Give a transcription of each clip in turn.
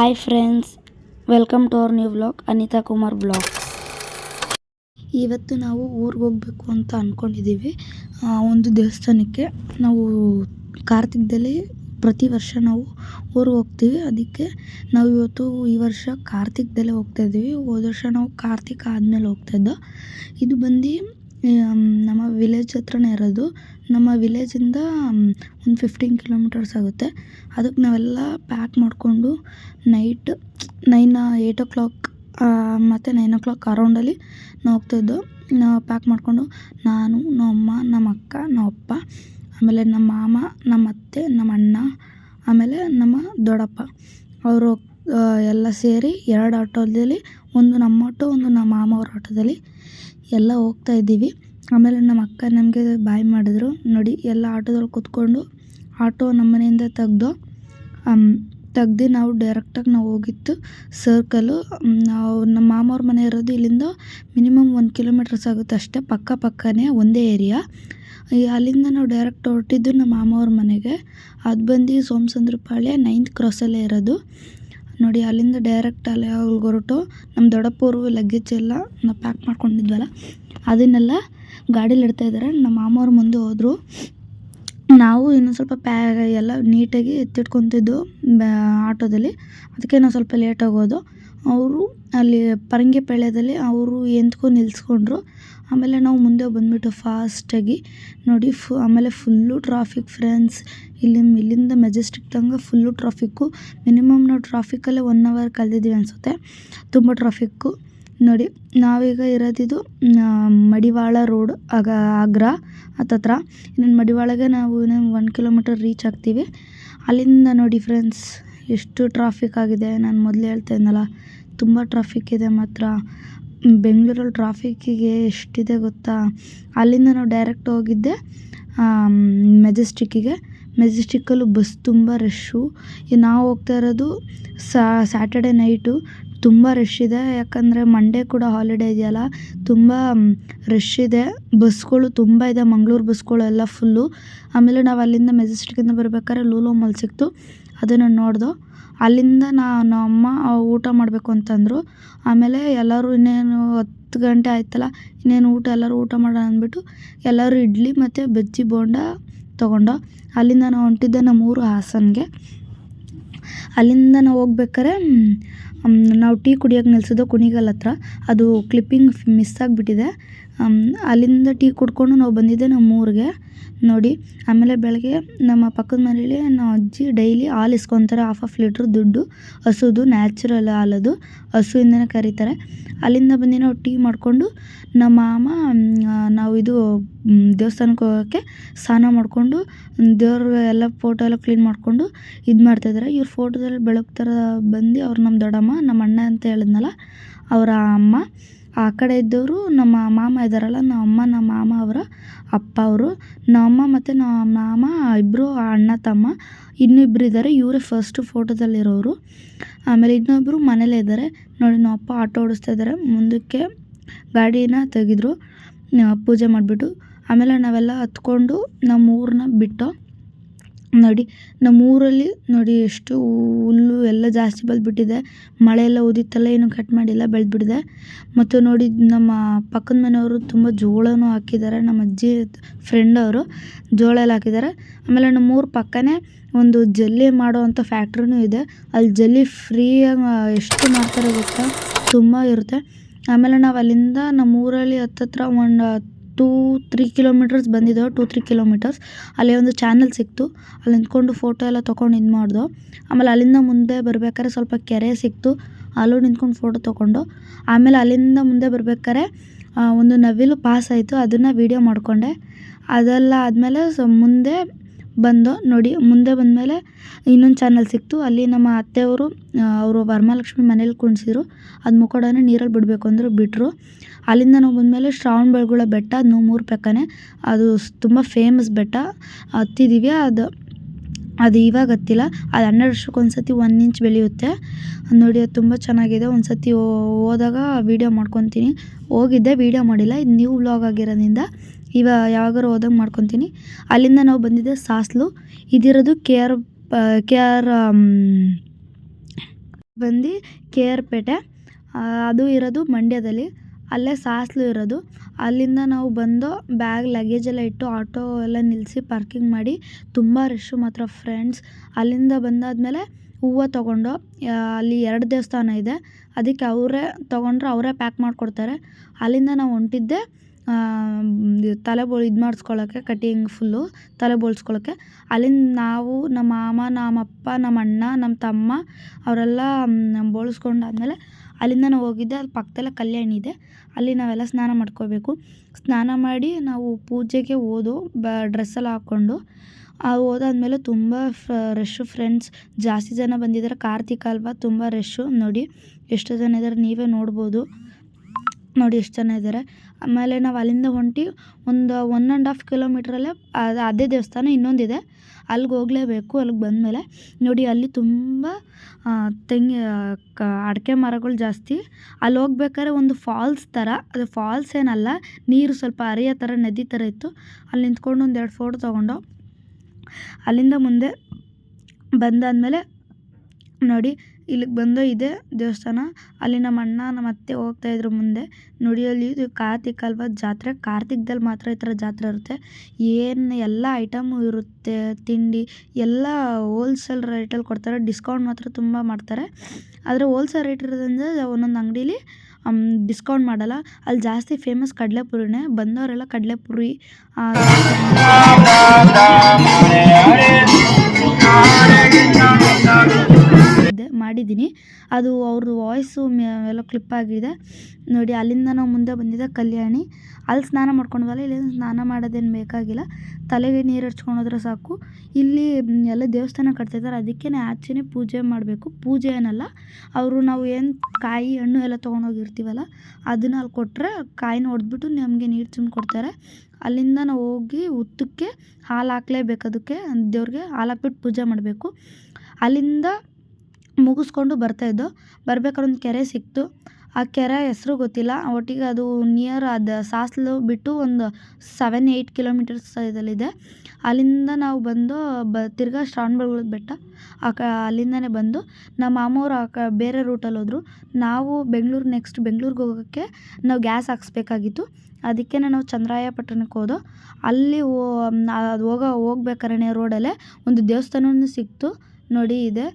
Hi friends welcome to our new blog Anita Kumar blog ಇವತ್ತು ನಾವು ಊರಿಗೆ ಹೋಗ್ಬೇಕು ಅಂತ ಅಂದ್ಕೊಂಡಿದ್ದೀವಿ ಒಂದು ದೇವಸ್ಥಾನಕ್ಕೆ. ನಾವು ಕಾರ್ತಿಕದಲ್ಲಿ ಪ್ರತಿ ವರ್ಷ ನಾವು ಊರಿಗೆ ಹೋಗ್ತೀವಿ. ಅದಕ್ಕೆ ನಾವು ಇವತ್ತು ಈ ವರ್ಷ ಕಾರ್ತಿಕದಲ್ಲೇ ಹೋಗ್ತಾ ಇದ್ದೀವಿ ಹೋದ ವರ್ಷ ನಾವು ಕಾರ್ತಿಕ ಆದಮೇಲೆ ಹೋಗ್ತಾಯಿದ್ದೋ ಇದು ಬಂದು ನಮ್ಮ ವಿಲೇಜ್ ಹತ್ರನೇ ಇರೋದು. ನಮ್ಮ ವಿಲೇಜಿಂದ ಒಂದು ಫಿಫ್ಟೀನ್ ಕಿಲೋಮೀಟರ್ಸ್ ಆಗುತ್ತೆ. ಅದಕ್ಕೆ ನಾವೆಲ್ಲ ಪ್ಯಾಕ್ ಮಾಡಿಕೊಂಡು night nine eight o'clock ಮತ್ತು ನೈನ್ ಓ ಕ್ಲಾಕ್ ಅರೌಂಡಲ್ಲಿ ನಾವು ಹೋಗ್ತಾಯಿದ್ದೋ ನಾವು ಪ್ಯಾಕ್ ಮಾಡಿಕೊಂಡು ನಾನು ನಮ್ಮಮ್ಮ ನಮ್ಮ ಅಕ್ಕ, ನಮ್ಮ ಅಪ್ಪ, ಆಮೇಲೆ ನಮ್ಮ ಮಾಮ, ನಮ್ಮ ಅತ್ತೆ, ನಮ್ಮ ಅಣ್ಣ, ಆಮೇಲೆ ನಮ್ಮ ದೊಡ್ಡಪ್ಪ. ಅವರು ಎಲ್ಲ ಸೇರಿ ಎರಡು ಆಟೋದಲ್ಲಿ, ಒಂದು ನಮ್ಮ ಆಟೋ, ಒಂದು ನಮ್ಮ ಮಾಮ ಅವ್ರ ಆಟೋದಲ್ಲಿ ಎಲ್ಲ ಹೋಗ್ತಾ ಇದ್ದೀವಿ. ಆಮೇಲೆ ನಮ್ಮ ಅಕ್ಕ ನಮಗೆ ಬಾಯ್ ಮಾಡಿದ್ರು. ನೋಡಿ, ಎಲ್ಲ ಆಟೋದಲ್ಲಿ ಕೂತ್ಕೊಂಡು ಆಟೋ ನಮ್ಮ ಮನೆಯಿಂದ ತೆಗ್ದು ತೆಗ್ದು ನಾವು ಡೈರೆಕ್ಟಾಗಿ ನಾವು ಹೋಗಿತ್ತು ಸರ್ಕಲ್ಲು ನಾವು ನಮ್ಮ ಮಾಮವ್ರ ಮನೆ ಇರೋದು ಇಲ್ಲಿಂದ ಮಿನಿಮಮ್ ಒಂದು ಕಿಲೋಮೀಟರ್ಸ್ ಆಗುತ್ತೆ ಅಷ್ಟೇ, ಪಕ್ಕ ಪಕ್ಕನೇ, ಒಂದೇ ಏರಿಯಾ ಅಲ್ಲಿಂದ ನಾವು ಡೈರೆಕ್ಟ್ ಹೊರಟಿದ್ದು ನಮ್ಮ ಮಾಮವ್ರ ಮನೆಗೆ. ಅದು ಬಂದು ಸೋಮಸಂದ್ರಪಾಳ್ಯ ನೈನ್ತ್ ಕ್ರಾಸಲ್ಲೇ ಇರೋದು. ನೋಡಿ, ಅಲ್ಲಿಂದ ಡೈರೆಕ್ಟ್ ಅಲ್ಲಿ ಅವ್ರಿಗೆ ಹೊರಟು. ನಮ್ಮ ದೊಡ್ಡಪ್ಪವರು ಲಗೇಜ್ ಎಲ್ಲ ನಾವು ಪ್ಯಾಕ್ ಮಾಡ್ಕೊಂಡಿದ್ವಲ್ಲ, ಅದನ್ನೆಲ್ಲ ಗಾಡೀಲಿ ಇಡ್ತಾಯಿದ್ದಾರೆ ನಮ್ಮ ಮಾಮವ್ರು ಮುಂದೆ ಹೋದರು. ನಾವು ಇನ್ನೊಂದು ಸ್ವಲ್ಪ ಪ್ಯಾ ಎಲ್ಲ ನೀಟಾಗಿ ಎತ್ತಿಟ್ಕೊತಿದ್ದು ಆಟೋದಲ್ಲಿ. ಅದಕ್ಕೆ ನಾವು ಸ್ವಲ್ಪ ಲೇಟ್ ಆಗೋದು ಅವರು ಅಲ್ಲಿ ಪರಂಗಿ ಪರಂಗಿಪಾಳ್ಯದಲ್ಲಿ ಅವರು ಎಂತ್ಕೊಂಡು ನಿಲ್ಲಿಸ್ಕೊಂಡ್ರು ಆಮೇಲೆ ನಾವು ಮುಂದೆ ಬಂದುಬಿಟ್ಟು ಫಾಸ್ಟಾಗಿ ನೋಡಿ ಫು, ಆಮೇಲೆ ಫುಲ್ಲು ಟ್ರಾಫಿಕ್ ಫ್ರೆಂಡ್ಸ್ ಇಲ್ಲಿ ಇಲ್ಲಿಂದ ಮೆಜೆಸ್ಟಿಕ್ ತನಕ ಫುಲ್ಲು ಟ್ರಾಫಿಕ್ಕು ಮಿನಿಮಮ್ ನಾವು ಟ್ರಾಫಿಕ್ಕಲ್ಲೇ ಒನ್ ಅವರ್ ಕಳೆದಿದ್ದೀವಿ ಅನಿಸುತ್ತೆ. ತುಂಬ ಟ್ರಾಫಿಕ್ಕು ನೋಡಿ, ನಾವೀಗ ಇರೋದಿದು ಮಡಿವಾಳ ರೋಡ್ ಆಗ, ಆಗ್ರಾ ಹತ್ತತ್ರ ಇನ್ನೊಂದು ಮಡಿವಾಳಗೆ ನಾವು ಇನ್ನೊಂದು ಒನ್ ಕಿಲೋಮೀಟರ್ ರೀಚ್ ಆಗ್ತೀವಿ. ಅಲ್ಲಿಂದ ನೋಡಿ ಫ್ರೆಂಡ್ಸ್ ಎಷ್ಟು ಟ್ರಾಫಿಕ್ ಆಗಿದೆ. ನಾನು ಮೊದಲು ಹೇಳ್ತಾ ಇದ್ನಲ್ಲ, ತುಂಬ ಟ್ರಾಫಿಕ್ ಇದೆ ಮಾತ್ರ. ಬೆಂಗಳೂರಲ್ಲಿ ಟ್ರಾಫಿಕ್ಕಿಗೆ ಎಷ್ಟಿದೆ ಗೊತ್ತಾ? ಅಲ್ಲಿಂದ ನಾವು ಡೈರೆಕ್ಟ್ ಹೋಗಿದ್ದೆ ಮೆಜೆಸ್ಟಿಕ್ಕಿಗೆ ಮೆಜೆಸ್ಟಿಕ್ಕಲ್ಲೂ ಬಸ್ ತುಂಬ ರಶ್ಶು ನಾವು ಹೋಗ್ತಾ ಇರೋದು ಸ್ಯಾಟರ್ಡೆ ನೈಟು ತುಂಬ ರಶ್ ಇದೆ, ಯಾಕಂದರೆ ಮಂಡೇ ಕೂಡ ಹಾಲಿಡೇ ಇದೆಯಲ್ಲ, ತುಂಬ ರಶ್ ಇದೆ. ಬಸ್ಗಳು ತುಂಬ ಇದೆ ಮಂಗಳೂರು ಬಸ್ಗಳೆಲ್ಲ ಫುಲ್ಲು ಆಮೇಲೆ ನಾವು ಅಲ್ಲಿಂದ ಮೆಜೆಸ್ಟಿಕ್ಕಿಂದ ಬರ್ಬೇಕಾದ್ರೆ ಲೂಲೋ ಮಾಲ್ ಸಿಕ್ತು. ಅದನ್ನು ನೋಡ್ದೋ. ಅಲ್ಲಿಂದ ನಾನು ಅಮ್ಮ ಊಟ ಮಾಡಬೇಕು ಅಂತಂದರು. ಆಮೇಲೆ ಎಲ್ಲರೂ ಇನ್ನೇನು ಹತ್ತು ಗಂಟೆ ಆಯ್ತಲ್ಲ, ಇನ್ನೇನು ಊಟ ಎಲ್ಲರೂ ಊಟ ಮಾಡೋಣ ಅಂದ್ಬಿಟ್ಟು ಎಲ್ಲರೂ ಇಡ್ಲಿ ಮತ್ತು ಬಜ್ಜಿ ಬೋಂಡ ತೊಗೊಂಡು ಅಲ್ಲಿಂದ ನಾವು ಹೊಂಟಿದ್ದೆ ನಮ್ಮೂರು ಹಾಸನ್ಗೆ. ಅಲ್ಲಿಂದ ನಾವು ಹೋಗ್ಬೇಕಾರೆ ನಾವು ಟೀ ಕುಡಿಯೋಕೆ ನಿಲ್ಸಿದ್ದು ಕುಣಿಗಲ್ ಹತ್ರ. ಅದು ಕ್ಲಿಪ್ಪಿಂಗ್ ಮಿಸ್ ಆಗಿಬಿಟ್ಟಿದೆ. ಅಲ್ಲಿಂದ ಟೀ ಕುಡ್ಕೊಂಡು ನಾವು ಬಂದಿದ್ದೆ ನಮ್ಮ ಊರಿಗೆ ನೋಡಿ, ಆಮೇಲೆ ಬೆಳಗ್ಗೆ ನಮ್ಮ ಪಕ್ಕದ ಮನೇಲಿ ನಮ್ಮ ಅಜ್ಜಿ ಡೈಲಿ ಹಾಲು ಇಸ್ಕೊತಾರೆ. ಹಾಫ್ ಆಫ್ ಲೀಟ್ರ್ ದುಡ್ಡು, ಹಸುದು ನ್ಯಾಚುರಲ್ ಹಾಲದು, ಹಸುವಿಂದನೇ ಕರೀತಾರೆ. ಅಲ್ಲಿಂದ ಬಂದು ನಾವು ಟೀ ಮಾಡಿಕೊಂಡು ನಮ್ಮ ಮಾಮ ನಾವು ಇದು ದೇವಸ್ಥಾನಕ್ಕೆ ಹೋಗೋಕ್ಕೆ ಸ್ನಾನ ಮಾಡಿಕೊಂಡು, ದೇವ್ರ ಎಲ್ಲ ಫೋಟೋ ಎಲ್ಲ ಕ್ಲೀನ್ ಮಾಡಿಕೊಂಡು ಇದು ಮಾಡ್ತಾಯಿದ್ದಾರೆ ಇವ್ರ ಫೋಟೋದಲ್ಲಿ ಬೆಳಕು ಥರ ಬಂದು ಅವ್ರು ನಮ್ಮ ದೊಡ್ಡಮ್ಮ, ನಮ್ಮ ಅಣ್ಣ ಅಂತ ಹೇಳಿದ್ನಲ್ಲ, ಅವರ ಅಮ್ಮ. ಆ ಕಡೆ ಇದ್ದವರು ನಮ್ಮ ಮಾಮ ಇದ್ದಾರಲ್ಲ ನಮ್ಮ ಅಮ್ಮ, ನಮ್ಮ ಮಾಮ ಅಪ್ಪ ಅವರು, ನಮ್ಮ ಮತ್ತು ನಮ್ಮ ಮಾಮ ಇಬ್ಬರು ಅಣ್ಣ, ತಮ್ಮ ಇನ್ನೂ ಇಬ್ಬರು ಇದ್ದಾರೆ ಇವರೇ ಫಸ್ಟು ಫೋಟೋದಲ್ಲಿರೋರು ಆಮೇಲೆ ಇನ್ನೊಬ್ಬರು ಮನೇಲೇ ಇದ್ದಾರೆ ನೋಡಿ, ನಮ್ಮ ಅಪ್ಪ ಆಟೋ ಓಡಿಸ್ತಾ ಇದ್ದಾರೆ ಮುಂದಕ್ಕೆ ಗಾಡಿನ ತೆಗೆದ್ರು. ಪೂಜೆ ಮಾಡಿಬಿಟ್ಟು. ಆಮೇಲೆ ನಾವೆಲ್ಲ ಹತ್ಕೊಂಡು ನಮ್ಮ ಊರನ್ನ ಬಿಟ್ಟು ನೋಡಿ ನಮ್ಮ ಊರಲ್ಲಿ ನೋಡಿ ಎಷ್ಟು ಹುಲ್ಲು ಎಲ್ಲ ಜಾಸ್ತಿ ಬೆಳೆದ್ಬಿಟ್ಟಿದೆ. ಮಳೆ ಎಲ್ಲ ಉದಿತ್ತಲ್ಲ, ಏನು ಕಟ್ ಮಾಡಿಲ್ಲ, ಬೆಳೆದ್ಬಿಟ್ಟಿದೆ. ಮತ್ತು ನೋಡಿ, ನಮ್ಮ ಪಕ್ಕದ ಮನೆಯವರು ತುಂಬ ಜೋಳನೂ ಹಾಕಿದ್ದಾರೆ. ನಮ್ಮ ಅಜ್ಜಿ ಫ್ರೆಂಡ್ ಅವರು ಜೋಳ ಎಲ್ಲ ಹಾಕಿದ್ದಾರೆ. ಆಮೇಲೆ ನಮ್ಮ ಊರ ಪಕ್ಕನೇ ಒಂದು ಜಲ್ಲಿ ಮಾಡೋವಂಥ ಫ್ಯಾಕ್ಟ್ರಿನೂ ಇದೆ. ಅಲ್ಲಿ ಜಲ್ಲಿ ಫ್ರೀಯಾಗಿ ಎಷ್ಟು ಮಾಡ್ತಾರೆ ಗೊತ್ತಾ? ತುಂಬ ಇರುತ್ತೆ. ಆಮೇಲೆ ನಾವು ಅಲ್ಲಿಂದ ನಮ್ಮ ಊರಲ್ಲಿ ಹತ್ತತ್ರ ಒಂದು ಟೂ ತ್ರೀ ಕಿಲೋಮೀಟರ್ಸ್ ಬಂದಿದ್ದೋ ಟೂ ತ್ರೀ ಕಿಲೋಮೀಟರ್ಸ್ ಅಲ್ಲಿ ಒಂದು ಚಾನಲ್ ಸಿಕ್ತು. ಅಲ್ಲಿ ನಿಂತ್ಕೊಂಡು ಫೋಟೋ ಎಲ್ಲ ತೊಗೊಂಡು ಇದು ಮಾಡ್ದೋ. ಆಮೇಲೆ ಅಲ್ಲಿಂದ ಮುಂದೆ ಬರ್ಬೇಕಾದ್ರೆ ಸ್ವಲ್ಪ ಕೆರೆ ಸಿಕ್ತು. ಅಲ್ಲೂ ನಿಂತ್ಕೊಂಡು ಫೋಟೋ ತೊಗೊಂಡು. ಆಮೇಲೆ ಅಲ್ಲಿಂದ ಮುಂದೆ ಬರ್ಬೇಕಾದ್ರೆ ಒಂದು ನವಿಲು ಪಾಸ್ ಆಯಿತು. ಅದನ್ನು ವೀಡಿಯೋ ಮಾಡಿಕೊಂಡೆ. ಅದೆಲ್ಲ ಆದಮೇಲೆ ಸೊ, ಮುಂದೆ ಬಂದು ನೋಡಿ, ಮುಂದೆ ಬಂದಮೇಲೆ ಇನ್ನೊಂದು ಚಾನಲ್ ಸಿಕ್ತು. ಅಲ್ಲಿ ನಮ್ಮ ಅತ್ತೆಯವರು ಅವರು ವರಮಹಾಲಕ್ಷ್ಮಿ ಮನೇಲಿ ಕುಣಿಸಿದ್ರು. ಅದು ಮುಖೋಡನ ನೀರಲ್ಲಿ ಬಿಡಬೇಕು ಅಂದರು ಬಿಟ್ಟರು ಅಲ್ಲಿಂದ ನಾವು ಬಂದಮೇಲೆ ಶ್ರಾವಣ ಬೆಳಗೊಳ ಬೆಟ್ಟ, ಅದು ಮೂರು ಪಕ್ಕನೇ ಅದು ತುಂಬ ಫೇಮಸ್ ಬೆಟ್ಟ. ಹತ್ತಿದ್ದೀವಿ ಅದು ಅದು ಇವಾಗ ಹತ್ತಿಲ್ಲ ಅದು ಹನ್ನೆರಡು ವರ್ಷಕ್ಕೆ ಒಂದು ಸರ್ತಿ ಒನ್ ಇಂಚ್ ಬೆಳೆಯುತ್ತೆ ನೋಡಿ, ಅದು ತುಂಬ ಚೆನ್ನಾಗಿದೆ. ಒಂದು ಸತಿ ಹೋದಾಗ ವೀಡಿಯೋ ಮಾಡ್ಕೊತೀನಿ. ಹೋಗಿದ್ದೆ ವೀಡಿಯೋ ಮಾಡಿಲ್ಲ. ಇದು ನ್ಯೂ ವ್ಲಾಗ್ ಆಗಿರೋದ್ರಿಂದ ಇವಾಗ ಯಾವಾಗಾರು ಹೋದಾಗ ಮಾಡ್ಕೊತೀನಿ. ಅಲ್ಲಿಂದ ನಾವು ಬಂದಿದ್ದೆ ಸಾಸ್ಲು. ಇದಿರೋದು ಕೆ ಆರ್ ಕೆ ಆರ್ ಬಂದು ಕೆ ಆರ್ ಪೇಟೆ ಅದು ಇರೋದು ಮಂಡ್ಯದಲ್ಲಿ. ಅಲ್ಲೇ ಸಾಸ್ಲು ಇರೋದು. ಅಲ್ಲಿಂದ ನಾವು ಬಂದು ಬ್ಯಾಗ್ ಲಗೇಜ್ ಎಲ್ಲ ಇಟ್ಟು ಆಟೋ ಎಲ್ಲ ನಿಲ್ಲಿಸಿ ಪಾರ್ಕಿಂಗ್ ಮಾಡಿ ತುಂಬ ರಶ್ಶು ಮಾತ್ರ ಫ್ರೆಂಡ್ಸ್ ಅಲ್ಲಿಂದ ಬಂದಾದಮೇಲೆ ಹೂವು ತೊಗೊಂಡು ಅಲ್ಲಿ ಎರಡು ದೇವಸ್ಥಾನ ಇದೆ. ಅದಕ್ಕೆ ಅವರೇ ತೊಗೊಂಡ್ರೆ, ಅವರೇ ಪ್ಯಾಕ್ ಮಾಡಿಕೊಡ್ತಾರೆ. ಅಲ್ಲಿಂದ ನಾವು ಹೊಂಟಿದ್ದೆ ತಲೆ ಬೋಳು ಇದು ಮಾಡಿಸ್ಕೊಳ್ಳೋಕ್ಕೆ ಕಟಿಂಗ್ ಫುಲ್ಲು ತಲೆ ಬೋಳ್ಸ್ಕೊಳ್ಳೋಕ್ಕೆ ಅಲ್ಲಿಂದ ನಾವು, ನಮ್ಮ ಮಾಮ, ನಮ್ಮಪ್ಪ ನಮ್ಮ ಅಣ್ಣ ನಮ್ಮ ತಮ್ಮ, ಅವರೆಲ್ಲ ಬೋಳಿಸ್ಕೊಂಡಾದ್ಮೇಲೆ ಅಲ್ಲಿಂದ ನಾವು ಹೋಗಿದ್ದೆ, ಅಲ್ಲಿ ಪಕ್ಕದಲ್ಲೇ ಕಲ್ಯಾಣಿ ಇದೆ. ಅಲ್ಲಿ ನಾವೆಲ್ಲ ಸ್ನಾನ ಮಾಡ್ಕೋಬೇಕು. ಸ್ನಾನ ಮಾಡಿ ನಾವು ಪೂಜೆಗೆ ಹೋದೋ, ಬ ಡ್ರೆಸ್ಸೆಲ್ಲ ಹಾಕ್ಕೊಂಡು ಹೋದಾದ್ಮೇಲೆ ತುಂಬ ರಶ್ಶು ಫ್ರೆಂಡ್ಸ್ ಜಾಸ್ತಿ ಜನ ಬಂದಿದ್ದಾರೆ. ಕಾರ್ತಿಕ ಅಲ್ವಾ, ತುಂಬ ರಶ್ಶು ನೋಡಿ, ಎಷ್ಟು ಜನ ಇದ್ದಾರೆ, ನೀವೇ ನೋಡ್ಬೋದು. ನೋಡಿ ಎಷ್ಟು ಜನ ಇದ್ದಾರೆ ಆಮೇಲೆ ನಾವು ಅಲ್ಲಿಂದ ಹೊಂಟಿ ಒಂದು ಒನ್ ಆ್ಯಂಡ್ ಹಾಫ್ ಕಿಲೋಮೀಟ್ರಲ್ಲೇ ಅದು ಅದೇ ದೇವಸ್ಥಾನ ಇನ್ನೊಂದಿದೆ. ಅಲ್ಲಿಗೆ ಹೋಗಲೇಬೇಕು ಅಲ್ಲಿಗೆ ಬಂದಮೇಲೆ. ನೋಡಿ ಅಲ್ಲಿ ತುಂಬ ತೆಂಗಿ ಕ, ಅಡಿಕೆ ಮರಗಳು ಜಾಸ್ತಿ. ಅಲ್ಲಿ ಹೋಗ್ಬೇಕಾದ್ರೆ ಒಂದು ಫಾಲ್ಸ್ ಥರ ಅದು ಫಾಲ್ಸ್ ಏನಲ್ಲ, ನೀರು ಸ್ವಲ್ಪ ಹರಿಯೋ ಥರ ನದಿ ಥರ ಇತ್ತು. ಅಲ್ಲಿ ನಿಂತ್ಕೊಂಡು ಒಂದು ಎರಡು ಫೋಟೋ ತೊಗೊಂಡು. ಅಲ್ಲಿಂದ ಮುಂದೆ ಬಂದಾದಮೇಲೆ ನೋಡಿ ಇಲ್ಲಿಗೆ ಬಂದು ಇದೆ ದೇವಸ್ಥಾನ ಅಲ್ಲಿ ನಮ್ಮ ಅಣ್ಣ ನಮ್ಮ ಅತ್ತೆ ಹೋಗ್ತಾ ಇದ್ರು ಮುಂದೆ ನೋಡಿ ಅಲ್ಲಿ ಇದು ಕಾರ್ತಿಕ್ ಅಲ್ವಾ ಜಾತ್ರೆ ಕಾರ್ತಿಕ್ದಲ್ಲಿ ಮಾತ್ರ ಈ ಥರ ಜಾತ್ರೆ ಇರುತ್ತೆ ಏನು ಎಲ್ಲ ಐಟಮು ಇರುತ್ತೆ ತಿಂಡಿ ಎಲ್ಲ ಹೋಲ್ಸೇಲ್ ರೇಟಲ್ಲಿ ಕೊಡ್ತಾರೆ ಡಿಸ್ಕೌಂಟ್ ಮಾತ್ರ ತುಂಬ ಮಾಡ್ತಾರೆ ಆದರೆ ಹೋಲ್ಸೇಲ್ ರೇಟ್ ಇರೋದ್ರಿಂದ ಒಂದೊಂದು ಅಂಗಡೀಲಿ ಡಿಸ್ಕೌಂಟ್ ಮಾಡಲ್ಲ ಅಲ್ಲಿ ಜಾಸ್ತಿ ಫೇಮಸ್ ಕಡಲೆಪುರಿನೇ ಬಂದವರೆಲ್ಲ ಕಡಲೆಪುರಿ ಮಾಡಿದ್ದೀನಿ. ಅದು ಅವ್ರದ್ದು ವಾಯ್ಸು ಎಲ್ಲ ಕ್ಲಿಪ್ ಆಗಿದೆ. ನೋಡಿ, ಅಲ್ಲಿಂದ ನಾವು ಮುಂದೆ ಬಂದಿದ್ದೆ ಕಲ್ಯಾಣಿ. ಅಲ್ಲಿ ಸ್ನಾನ ಮಾಡ್ಕೊಂಡ್ವಲ್ಲ ಇಲ್ಲಿ ಸ್ನಾನ ಮಾಡೋದೇನು ಬೇಕಾಗಿಲ್ಲ. ತಲೆಗೆ ನೀರು ಹಚ್ಕೊಂಡು ಸಾಕು. ಇಲ್ಲಿ ಎಲ್ಲ ದೇವಸ್ಥಾನ ಕಟ್ತಿದ್ದಾರೆ ಅದಕ್ಕೆ ಆಚೆನೇ ಪೂಜೆ ಮಾಡಬೇಕು. ಪೂಜೆ ಏನಲ್ಲ, ಅವರು ನಾವು ಏನು ಕಾಯಿ, ಹಣ್ಣು ಎಲ್ಲ ತೊಗೊಂಡೋಗಿರ್ತೀವಲ್ಲ ಅದನ್ನು ಅಲ್ಲಿ ಕೊಟ್ಟರೆ ಕಾಯಿನ ಹೊಡೆದ್ಬಿಟ್ಟು ನಮಗೆ ನೀರು ತುಂಬ ಕೊಡ್ತಾರೆ ಅಲ್ಲಿಂದ ನಾವು ಹೋಗಿ ಉತ್ತಕ್ಕೆ ಹಾಲು ಹಾಕ್ಲೇಬೇಕು ಅದಕ್ಕೆ. ದೇವ್ರಿಗೆ ಹಾಲು ಹಾಕ್ಬಿಟ್ಟು ಪೂಜೆ ಮಾಡಬೇಕು. ಅಲ್ಲಿಂದ ಮುಗಿಸ್ಕೊಂಡು ಬರ್ತಾಯಿದ್ದೋ ಬರ್ಬೇಕಾದ್ರೆ ಒಂದು ಕೆರೆ ಸಿಕ್ತು. ಆ ಕೆರೆ ಹೆಸರು ಗೊತ್ತಿಲ್ಲ. ಒಟ್ಟಿಗೆ ಅದು ನಿಯರ್ ಅದು ಸಾಸ್ಲು ಬಿಟ್ಟು ಒಂದು ಸೆವೆನ್ ಏಯ್ಟ್ ಕಿಲೋಮೀಟರ್ಸ್ ಇದರಲ್ಲಿದೆ ಅಲ್ಲಿಂದ ನಾವು ಬಂದು ಬ, ತಿರ್ಗಾ ಶ್ರವಣಬೆಳಗೊಳದ ಬೆಟ್ಟ. ಆ ಕ, ಅಲ್ಲಿಂದನೇ ಬಂದು ನಮ್ಮ ಮಾಮವ್ರು ಆ ಕ, ಬೇರೆ ರೂಟಲ್ಲಿ ಹೋದರು. ನಾವು ಬೆಂಗಳೂರು ನೆಕ್ಸ್ಟ್ ಬೆಂಗ್ಳೂರಿಗೆ ಹೋಗೋಕ್ಕೆ ನಾವು ಗ್ಯಾಸ್ ಹಾಕ್ಸ್ಬೇಕಾಗಿತ್ತು. ಅದಕ್ಕೆ ನಾವು ಚಂದ್ರಾಯಪಟ್ಟಣಕ್ಕೆ ಹೋದೋ. ಅಲ್ಲಿ ಅದು ಹೋಗೋ, ಹೋಗ್ಬೇಕಾರೆ ರೋಡಲ್ಲೇ ಒಂದು ದೇವಸ್ಥಾನವೂ ಸಿಕ್ತು. ನೋಡಿ ಇದೆ.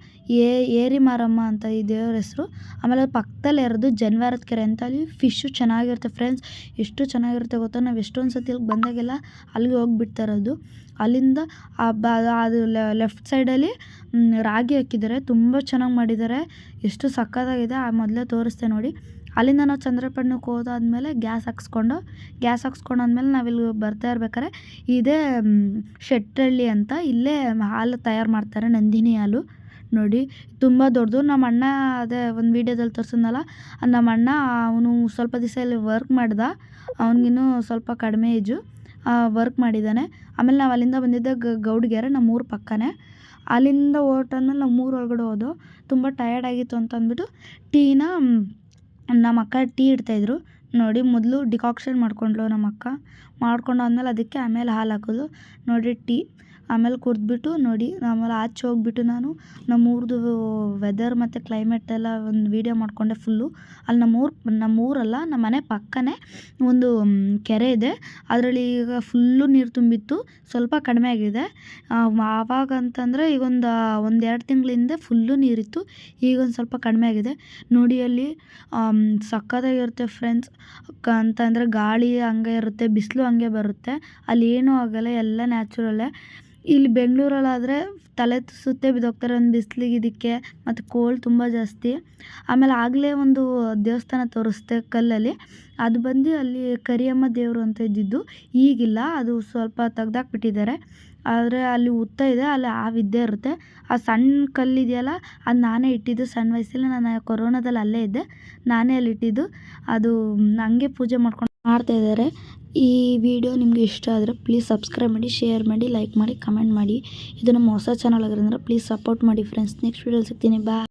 ಏರಿ ಮಾರಮ್ಮ ಅಂತ ಈ ದೇವ್ರ ಹೆಸರು. ಆಮೇಲೆ ಪಕ್ಕದಲ್ಲಿ ಇರೋದು ಜನ್ವಾರದ ಕೆರೆ ಅಂತ ಅಲ್ಲಿ ಫಿಶ್ಶು ಚೆನ್ನಾಗಿರುತ್ತೆ ಫ್ರೆಂಡ್ಸ್ ಎಷ್ಟು ಚೆನ್ನಾಗಿರುತ್ತೆ ಗೊತ್ತಾ? ನಾವು ಎಷ್ಟೊಂದು ಸತಿ ಇಲ್ಲಿಗೆ ಬಂದಾಗೆಲ್ಲ ಅಲ್ಲಿಗೆ ಹೋಗಿಬಿಡ್ತಾರದು ಅಲ್ಲಿಂದ ಬ, ಅದು ಲೆಫ್ಟ್ ಸೈಡಲ್ಲಿ ರಾಗಿ ಹಾಕಿದ್ದಾರೆ. ತುಂಬ ಚೆನ್ನಾಗಿ ಮಾಡಿದ್ದಾರೆ. ಎಷ್ಟು ಸಕ್ಕತ್ತಾಗಿದೆ. ಆ ಮೊದಲೇ ತೋರಿಸ್ತೆ ನೋಡಿ. ಅಲ್ಲಿಂದ ನಾವು ಚಂದ್ರಪಟ್ಟಣಕ್ಕೆ ಹೋದಾದ್ಮೇಲೆ ಗ್ಯಾಸ್ ಹಾಕ್ಸ್ಕೊಂಡು, ಗ್ಯಾಸ್ ಹಾಕ್ಸ್ಕೊಂಡಾದ್ಮೇಲೆ ನಾವಿಲ್ಲಿ ಬರ್ತಾ ಇರ್ಬೇಕಾದ್ರೆ ಇದೇ ಶೆಟ್ಟಳ್ಳಿ ಅಂತ ಇಲ್ಲೇ ಹಾಲು ತಯಾರು ಮಾಡ್ತಾರೆ ನಂದಿನಿ ಹಾಲು. ನೋಡಿ, ತುಂಬ ದೊಡ್ಡದು. ನಮ್ಮ ಅಣ್ಣ ಅದೇ ಒಂದು ವೀಡಿಯೋದಲ್ಲಿ ತೋರಿಸಿದ್ನಲ್ಲ ನಮ್ಮ ಅಣ್ಣ ಅವನು ಸ್ವಲ್ಪ ದಿವಸ ಇಲ್ಲಿ ವರ್ಕ್ ಮಾಡ್ದ. ಅವನಿಗಿನ್ನು ಸ್ವಲ್ಪ ಕಡಿಮೆ ಏಜು ವರ್ಕ್ ಮಾಡಿದ್ದಾನೆ. ಆಮೇಲೆ ನಾವು ಅಲ್ಲಿಂದ ಬಂದಿದ್ದೆ ಗೌಡ್ಗೆರೆ ನಮ್ಮ ಊರು ಪಕ್ಕನೇ. ಅಲ್ಲಿಂದ ಹೊರ್ಟಾದ್ಮೇಲೆ ನಾವು ಊರ ಒಳಗಡೆ ಹೋದೋ ತುಂಬ ಟಯರ್ಡ್ ಆಗಿತ್ತು ಅಂತ ಅಂದ್ಬಿಟ್ಟು ಟೀನ ನಮ್ಮ ಅಕ್ಕ ಟೀ ಇಡ್ತಾಯಿದ್ರು. ನೋಡಿ, ಮೊದಲು ಡಿಕಾಕ್ಷನ್ ಮಾಡ್ಕೊಂಡ್ಳು ನಮ್ಮಕ್ಕ ಮಾಡ್ಕೊಂಡಾದ್ಮೇಲೆ ಅದಕ್ಕೆ ಆಮೇಲೆ ಹಾಲು ಹಾಕೋದು. ನೋಡಿ, ಟೀ. ಆಮೇಲೆ ಕುಡಿದ್ಬಿಟ್ಟು ನೋಡಿ, ಆಮೇಲೆ ಆಚೆ ಹೋಗ್ಬಿಟ್ಟು ನಾನು ನಮ್ಮೂರದು ವೆದರ್ ಮತ್ತು ಕ್ಲೈಮೇಟ್ ಎಲ್ಲ ಒಂದು ವೀಡಿಯೋ ಮಾಡಿಕೊಂಡೆ ಫುಲ್ಲು ಅಲ್ಲಿ ನಮ್ಮೂರು, ನಮ್ಮೂರಲ್ಲ ನಮ್ಮ ಮನೆ ಪಕ್ಕನೇ ಒಂದು ಕೆರೆ ಇದೆ. ಅದರಲ್ಲಿ ಈಗ ಫುಲ್ಲು ನೀರು ತುಂಬಿತ್ತು, ಸ್ವಲ್ಪ ಕಡಿಮೆ ಆಗಿದೆ. ಆವಾಗ ಅಂತಂದರೆ ಈಗ ಒಂದು ಒಂದೆರಡು ತಿಂಗಳಿಂದ ಫುಲ್ಲು ನೀರಿತ್ತು, ಈಗ ಒಂದು ಸ್ವಲ್ಪ ಕಡಿಮೆ ಆಗಿದೆ. ನೋಡಿ ಅಲ್ಲಿ ಸಕ್ಕತ್ತಾಗಿರುತ್ತೆ ಫ್ರೆಂಡ್ಸ್ ಅಂತಂದರೆ ಗಾಳಿ ಹಂಗೆ ಇರುತ್ತೆ, ಬಿಸಿಲು ಹಂಗೆ ಬರುತ್ತೆ. ಅಲ್ಲಿ ಏನೂ ಆಗಲ್ಲ, ಎಲ್ಲ ನ್ಯಾಚುರಲ್ಲೇ ಇಲ್ಲಿ ಬೆಂಗಳೂರಲ್ಲಾದರೆ ತಲೆ ಸುತ್ತೇ ಬಿದ್ದೋಗ್ತಾರೆ ಒಂದು ಬಿಸಿಲಿಗೆ ಇದಕ್ಕೆ ಮತ್ತು ಕೋಲ್ಡ್ ತುಂಬ ಜಾಸ್ತಿ. ಆಮೇಲೆ ಆಗಲೇ ಒಂದು ದೇವಸ್ಥಾನ ತೋರಿಸ್ದೆ ಕಲ್ಲಲ್ಲಿ. ಅದು ಬಂದು ಅಲ್ಲಿ ಕರಿಯಮ್ಮ ದೇವರು ಅಂತ ಇದ್ದಿದ್ದು. ಈಗಿಲ್ಲ, ಅದು ಸ್ವಲ್ಪ ತೆಗ್ದಾಕ್ಬಿಟ್ಟಿದ್ದಾರೆ. ಆದರೆ ಅಲ್ಲಿ ಹುತ್ತ ಇದೆ, ಅಲ್ಲಿ ಆ ವಿದ್ಯೆ ಇರುತ್ತೆ. ಆ ಸಣ್ಣ ಕಲ್ಲಿದೆಯಲ್ಲ, ಅದು ನಾನೇ ಇಟ್ಟಿದ್ದು. ಸಣ್ಣ ವಯಸ್ಸಲ್ಲಿ ನಾನು ಕೊರೋನಾದಲ್ಲಿ ಅಲ್ಲೇ ಇದ್ದೆ. ನಾನೇ ಅಲ್ಲಿ ಇಟ್ಟಿದ್ದು ಅದು ಹಂಗೆ ಪೂಜೆ ಮಾಡ್ಕೊಂಡು ಮಾಡ್ತಾಯಿದ್ದಾರೆ ಈ ವಿಡಿಯೋ ನಿಮಗೆ ಇಷ್ಟ ಆದರೆ ಪ್ಲೀಸ್ ಸಬ್ಸ್ಕ್ರೈಬ್ ಮಾಡಿ ಶೇರ್ ಮಾಡಿ ಲೈಕ್ ಮಾಡಿ ಕಮೆಂಟ್ ಮಾಡಿ. ಇದು ನಮ್ಮ ಹೊಸ ಚಾನಲ್ ಆಗಿರೋದ್ರಿಂದ ಪ್ಲೀಸ್ ಸಪೋರ್ಟ್ ಮಾಡಿ ಫ್ರೆಂಡ್ಸ್ ನೆಕ್ಸ್ಟ್ ವೀಡಿಯೋಲಿ ಸಿಗ್ತೀನಿ. ಬಾಯ್